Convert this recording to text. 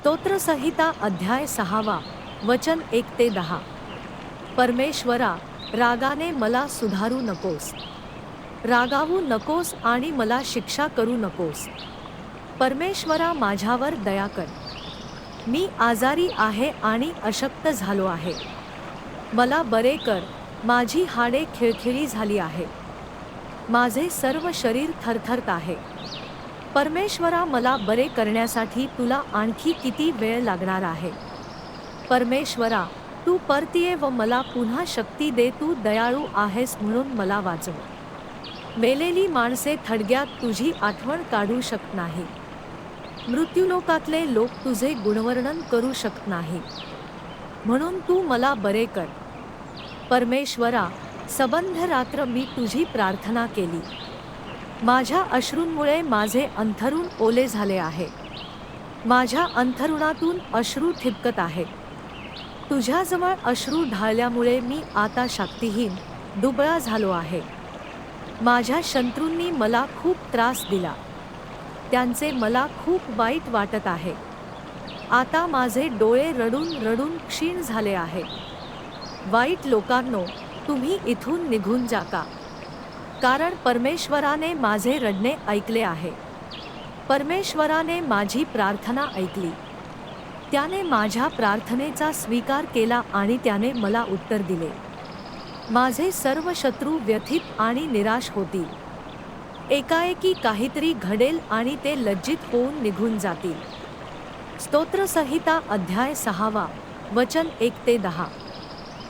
स्तोत्रसंहिता अध्याय सहावा वचन एक ते दहा. परमेश्वरा रागाने मला सुधारू नकोस. रागावू नकोस आणि मला शिक्षा करू नकोस. परमेश्वरा माझ्यावर दया कर. मी आजारी आहे आणि अशक्त झालो आहे. मला बरे कर माझी हाडे खिळखिळी झाली आहे. माझे सर्व शरीर थरथरत आहे. परमेश्वरा मला बरे करण्यासाठी तुला आणखी किती वेळ लागणार आहे? परमेश्वरा तू परतीये व मला पुन्हा शक्ती दे तू दयाळू आहेस म्हणून मला वाचव. मेलेली माणसे थडग्यात तुझी आठवण काढू शकत नाही. मृत्यूलोकातले लोक तुझे गुणवर्णन करू शकत नाही. म्हणून तू मला बरे कर. परमेश्वरा सबंध रात्र मी तुझी प्रार्थना केली. माझ्या अश्रूंमुळे माझे अंथरुण ओले झाले आहे. माझ्या अंथरुणातून अश्रू ठिपकत आहे. तुझ्याजवळ अश्रू ढाळल्यामुळे मी आता शक्तिहीन दुबळा झालो आहे. माझ्या शत्रूंनी मला खूप त्रास दिला. त्यांचे मला खूप वाईट वाटत आहे. आता माझे डोळे रडून रडून क्षीण झाले आहे. वाईट लोकांनो तुम्ही इथून निघून जा का कारण परमेश्वराने माझे रडणे ऐकले आहे. परमेश्वराने माझी प्रार्थना ऐकली. त्याने माझ्या प्रार्थनेचा स्वीकार केला आणि त्याने मला उत्तर दिले. माझे सर्व शत्रू व्यथित आणि निराश होतील. एकाएकी काहीतरी घडेल आणि ते लज्जित होऊन निघून जातील. स्तोत्रसंहिता अध्याय सहावा वचन एक ते दहा.